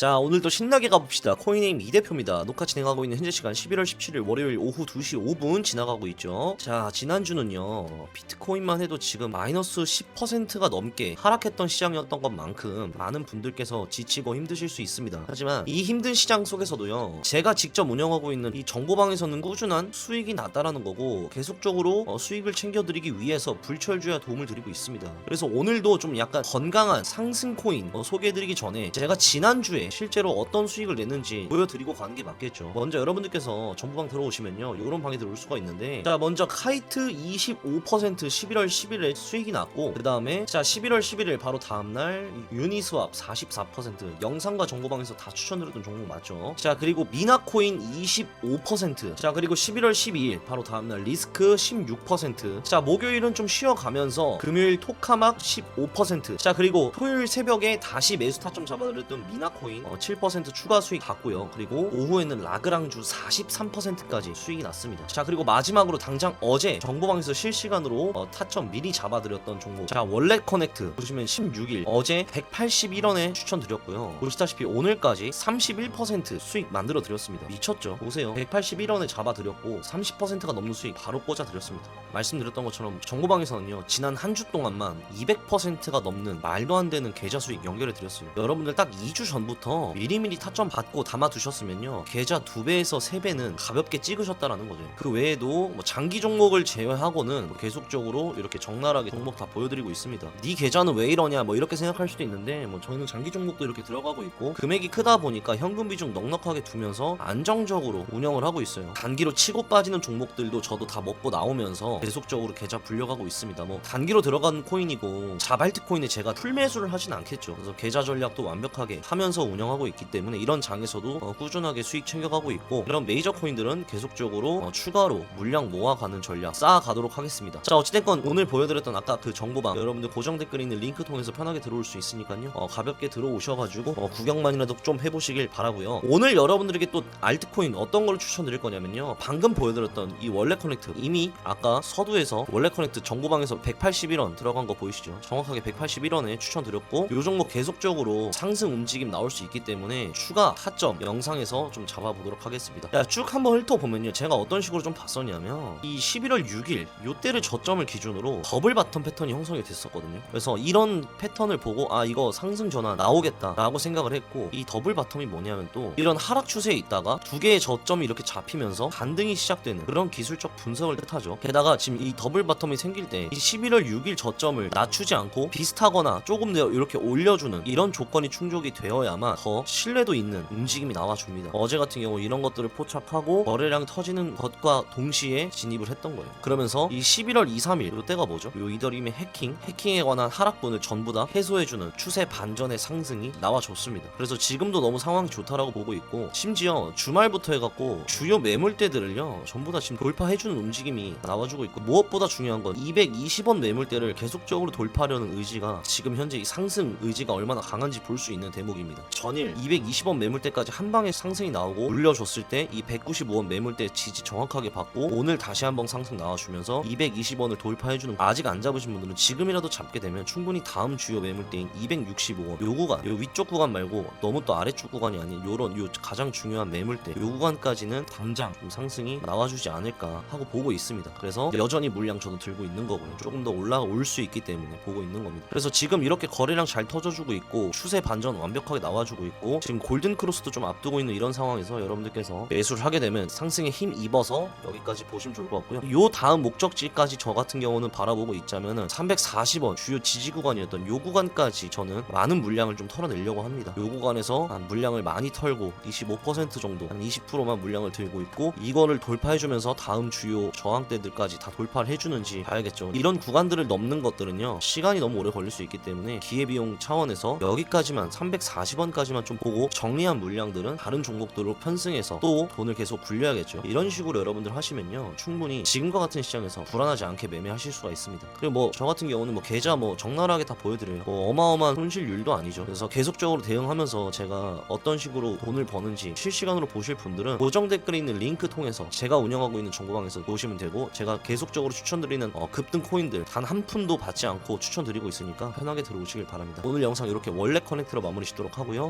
자 오늘도 신나게 가봅시다. 코인에임 이대표입니다. 녹화 진행하고 있는 현재 시간 11월 17일 월요일 오후 2시 5분 지나가고 있죠. 자 지난주는요 비트코인만 해도 지금 마이너스 10%가 넘게 하락했던 시장이었던 것만큼 많은 분들께서 지치고 힘드실 수 있습니다. 하지만 이 힘든 시장 속에서도요 제가 직접 운영하고 있는 이 정보방에서는 꾸준한 수익이 났다라는 거고 계속적으로 어, 수익을 챙겨드리기 위해서 불철주야 도움을 드리고 있습니다. 그래서 오늘도 좀 약간 건강한 상승 코인 어, 소개해드리기 전에 제가 지난주에 실제로 어떤 수익을 냈는지 보여드리고 가는 게 맞겠죠. 먼저 여러분들께서 정보방 들어오시면요. 이런 방에 들어올 수가 있는데 자 먼저 카이트 25% 11월 10일에 수익이 났고 그 다음에 자 11월 11일 바로 다음날 유니스왑 44% 영상과 정보방에서 다 추천드렸던 종목 맞죠? 자 그리고 미나코인 25%자 그리고 11월 12일 바로 다음날 리스크 16%자 목요일은 좀 쉬어가면서 금요일 토카막 15%자 그리고 토요일 새벽에 다시 매수 타점 잡아드렸던 미나코인 어, 7% 추가 수익 갔고요. 그리고 오후에는 라그랑주 43%까지 수익이 났습니다. 자 그리고 마지막으로 당장 어제 정보방에서 실시간으로 어, 타점 미리 잡아드렸던 종목. 자 월렛 커넥트. 보시면 16일 어제 181원에 추천드렸고요. 보시다시피 오늘까지 31% 수익 만들어 드렸습니다. 미쳤죠? 보세요. 181원에 잡아드렸고 30%가 넘는 수익 바로 꽂아드렸습니다. 말씀드렸던 것처럼 정보방에서는요 지난 한 주 동안만 200%가 넘는 말도 안 되는 계좌 수익 연결해 드렸어요 여러분들 딱 2주 전부터 미리미리 타점 받고 담아 두셨으면요. 계좌 2배에서 3배는 가볍게 찍으셨다라는 거죠. 그 외에도 뭐 장기 종목을 제외하고는 뭐 계속적으로 이렇게 적나라하게 종목 다 보여드리고 있습니다. 네 계좌는 왜 이러냐 뭐 이렇게 생각할 수도 있는데 뭐 저희는 장기 종목도 이렇게 들어가고 있고 금액이 크다 보니까 현금 비중 넉넉하게 두면서 안정적으로 운영을 하고 있어요. 단기로 치고 빠지는 종목들도 저도 다 먹고 나오면서 계속적으로 계좌 불려가고 있습니다. 뭐 단기로 들어간 코인이고 자발트 코인에 제가 풀매수를 하진 않겠죠. 그래서 계좌 전략도 완벽하게 하면서 운영 하고 있기 때문에 이런 장에서도 어, 꾸준하게 수익 챙겨가고 있고 이런 메이저 코인들은 계속적으로 어, 추가로 물량 모아가는 전략 쌓아가도록 하겠습니다. 자 어찌됐건 오늘 보여드렸던 아까 그 정보방 여러분들 고정 댓글에 있는 링크 통해서 편하게 들어올 수 있으니까요. 어, 가볍게 들어오셔가지고 어, 구경만이라도 좀 해보시길 바라고요. 오늘 여러분들에게 또 알트코인 어떤 걸 추천드릴 거냐면요. 방금 보여드렸던 이 원래 커넥트 이미 아까 서두에서 원래 커넥트 정보방에서 181원 들어간 거 보이시죠? 정확하게 181원에 추천드렸고 요 종목 계속적으로 상승 움직임 나올 수 있기 때문에 추가 타점 영상에서 좀 잡아보도록 하겠습니다. 야, 쭉 한번 훑어보면요. 제가 어떤 식으로 좀 봤었냐면 이 11월 6일 요때를 저점을 기준으로 더블 바텀 패턴이 형성이 됐었거든요. 그래서 이런 패턴을 보고 아 이거 상승 전환 나오겠다 라고 생각을 했고 이 더블 바텀이 뭐냐면 또 이런 하락 추세에 있다가 두 개의 저점이 이렇게 잡히면서 반등이 시작되는 그런 기술적 분석을 뜻하죠. 게다가 지금 이 더블 바텀이 생길 때 이 11월 6일 저점을 낮추지 않고 비슷하거나 조금 더 이렇게 올려주는 이런 조건이 충족이 되어야만 더 신뢰도 있는 움직임이 나와줍니다. 어제 같은 경우 이런 것들을 포착하고 거래량 터지는 것과 동시에 진입을 했던 거예요. 그러면서 이 11월 2, 3일 이때가 뭐죠? 요 이더림의 해킹 해킹에 관한 하락분을 전부 다 해소해주는 추세 반전의 상승이 나와줬습니다. 그래서 지금도 너무 상황이 좋다라고 보고 있고 심지어 주말부터 해갖고 주요 매물대들을요 전부 다 지금 돌파해주는 움직임이 나와주고 있고 무엇보다 중요한 건 220원 매물대를 계속적으로 돌파하려는 의지가 지금 현재 이 상승 의지가 얼마나 강한지 볼 수 있는 대목입니다 전일 220원 매물대까지 한 방에 상승이 나오고 올려줬을 때 이 195원 매물대 지지 정확하게 받고 오늘 다시 한번 상승 나와주면서 220원을 돌파해주는 아직 안 잡으신 분들은 지금이라도 잡게 되면 충분히 다음 주요 매물대인 265원 요 구간 요 위쪽 구간 말고 너무 또 아래쪽 구간이 아닌 요런 요 가장 중요한 매물대 요 구간까지는 당장 좀 상승이 나와주지 않을까 하고 보고 있습니다. 그래서 여전히 물량 저도 들고 있는 거고요. 조금 더 올라올 수 있기 때문에 보고 있는 겁니다. 그래서 지금 이렇게 거래량 잘 터져주고 있고 추세 반전 완벽하게 나와주 고 있고 지금 골든 크로스도 좀 앞두고 있는 이런 상황에서 여러분들께서 매수를 하게 되면 상승에 힘 입어서 여기까지 보시면 좋을 것 같고요. 요 다음 목적지까지 저 같은 경우는 바라보고 있자면은 340원 주요 지지 구간이었던 요 구간까지 저는 많은 물량을 좀 털어내려고 합니다. 요 구간에서 한 물량을 많이 털고 25% 정도 한 20%만 물량을 들고 있고 이거를 돌파해주면서 다음 주요 저항대들까지 다 돌파를 해주는지 봐야겠죠. 이런 구간들을 넘는 것들은요 시간이 너무 오래 걸릴 수 있기 때문에 기회비용 차원에서 여기까지만 340원까지 만 좀 보고 정리한 물량들은 다른 종목들로 편승해서 또 돈을 계속 굴려야겠죠. 이런 식으로 여러분들 하시면요 충분히 지금과 같은 시장에서 불안하지 않게 매매하실 수가 있습니다. 그리고 뭐 저 같은 경우는 뭐 계좌 뭐 적나라하게 다 보여드려요 뭐 어마어마한 손실률도 아니죠. 그래서 계속적으로 대응하면서 제가 어떤 식으로 돈을 버는지 실시간으로 보실 분들은 고정 댓글에 있는 링크 통해서 제가 운영하고 있는 정보방에서 보시면 되고 제가 계속적으로 추천드리는 어, 급등 코인들 단 한 푼도 받지 않고 추천드리고 있으니까 편하게 들어오시길 바랍니다. 오늘 영상 이렇게 원래 커넥트로 마무리 짓도록 하고요. 어,